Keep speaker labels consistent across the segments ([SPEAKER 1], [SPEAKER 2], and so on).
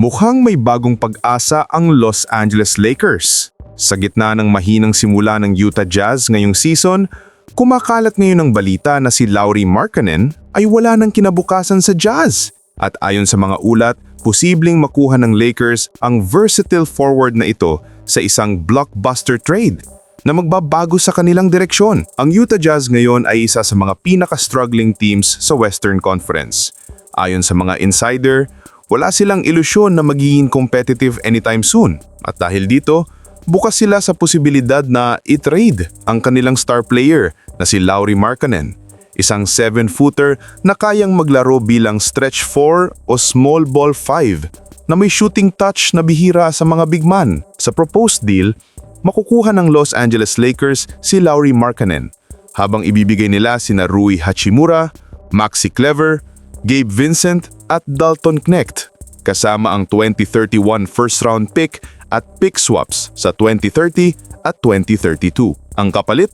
[SPEAKER 1] Mukhang may bagong pag-asa ang Los Angeles Lakers. Sa gitna ng mahinang simula ng Utah Jazz ngayong season, kumakalat ngayon ang balita na si Lauri Markkanen ay wala ng kinabukasan sa Jazz. At ayon sa mga ulat, posibleng makuha ng Lakers ang versatile forward na ito sa isang blockbuster trade na magbabago sa kanilang direksyon. Ang Utah Jazz ngayon ay isa sa mga pinaka-struggling teams sa Western Conference. Ayon sa mga insider, wala silang ilusyon na magiging competitive anytime soon. At dahil dito, bukas sila sa posibilidad na i-trade ang kanilang star player na si Lauri Markkanen. Isang 7-footer na kayang maglaro bilang stretch 4 o small ball 5 na may shooting touch na bihira sa mga big man. Sa proposed deal, makukuha ng Los Angeles Lakers si Lauri Markkanen habang ibibigay nila sina Rui Hachimura, Maxi Clever, Gabe Vincent at Dalton Knecht kasama ang 2031 first round pick at pick swaps sa 2030 at 2032. Ang kapalit,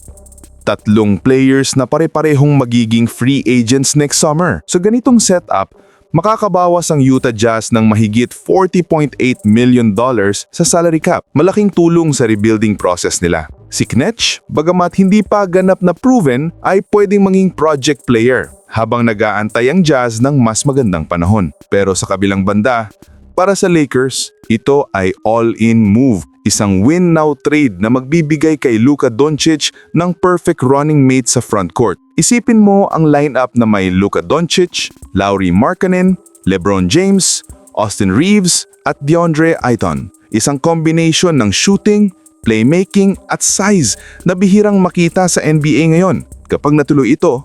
[SPEAKER 1] tatlong players na pare-parehong magiging free agents next summer. So ganitong setup, makakabawas ang Utah Jazz ng mahigit 40.8 million dollars sa salary cap. Malaking tulong sa rebuilding process nila. Si Knetch, bagamat hindi pa ganap na proven, ay pwedeng maging project player habang nag-aantay ang Jazz ng mas magandang panahon. Pero sa kabilang banda, para sa Lakers, ito ay all-in move. Isang win-now trade na magbibigay kay Luka Doncic ng perfect running mate sa front court. Isipin mo ang lineup na may Luka Doncic, Lauri Markkanen, LeBron James, Austin Reeves at DeAndre Ayton. Isang combination ng shooting, playmaking at size na bihirang makita sa NBA ngayon. Kapag natuloy ito,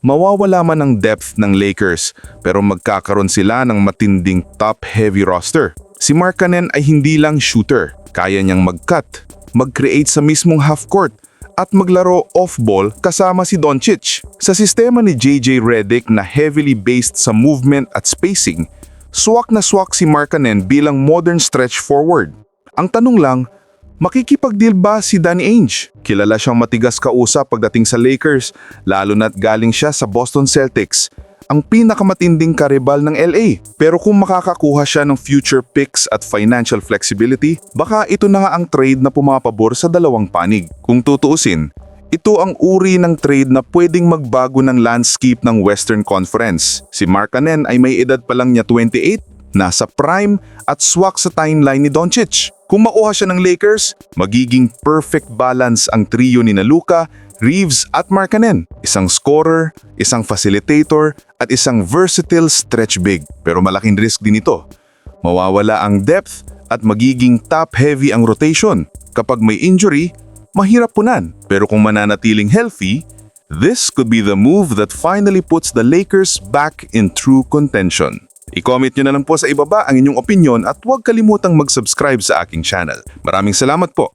[SPEAKER 1] mawawala man ang depth ng Lakers pero magkakaroon sila ng matinding top-heavy roster. Si Markkanen ay hindi lang shooter, kaya niyang mag-cut, mag-create sa mismong half-court at maglaro off-ball kasama si Doncic. Sa sistema ni JJ Redick na heavily based sa movement at spacing, swak na swak si Markkanen bilang modern stretch forward. Ang tanong lang, Makikipag-deal ba si Danny Ainge? Kilala siyang matigas kausap pagdating sa Lakers, lalo na't galing siya sa Boston Celtics, ang pinakamatinding karibal ng LA. Pero kung makakakuha siya ng future picks at financial flexibility, baka ito na nga ang trade na pumapabor sa dalawang panig. Kung tutuusin, ito ang uri ng trade na pwedeng magbago ng landscape ng Western Conference. Si Markkanen ay may edad pa lang niya 28, nasa prime at swak sa timeline ni Doncic. Kung makuha siya ng Lakers, magiging perfect balance ang trio ni na Luka, Reeves at Markkanen. Isang scorer, isang facilitator at isang versatile stretch big. Pero malaking risk din ito. Mawawala ang depth at magiging top-heavy ang rotation. Kapag may injury, mahirap punan. Pero kung mananatiling healthy, this could be the move that finally puts the Lakers back in true contention. I-comment nyo na lang po sa ibaba ang inyong opinion at huwag kalimutang mag-subscribe sa aking channel. Maraming salamat po!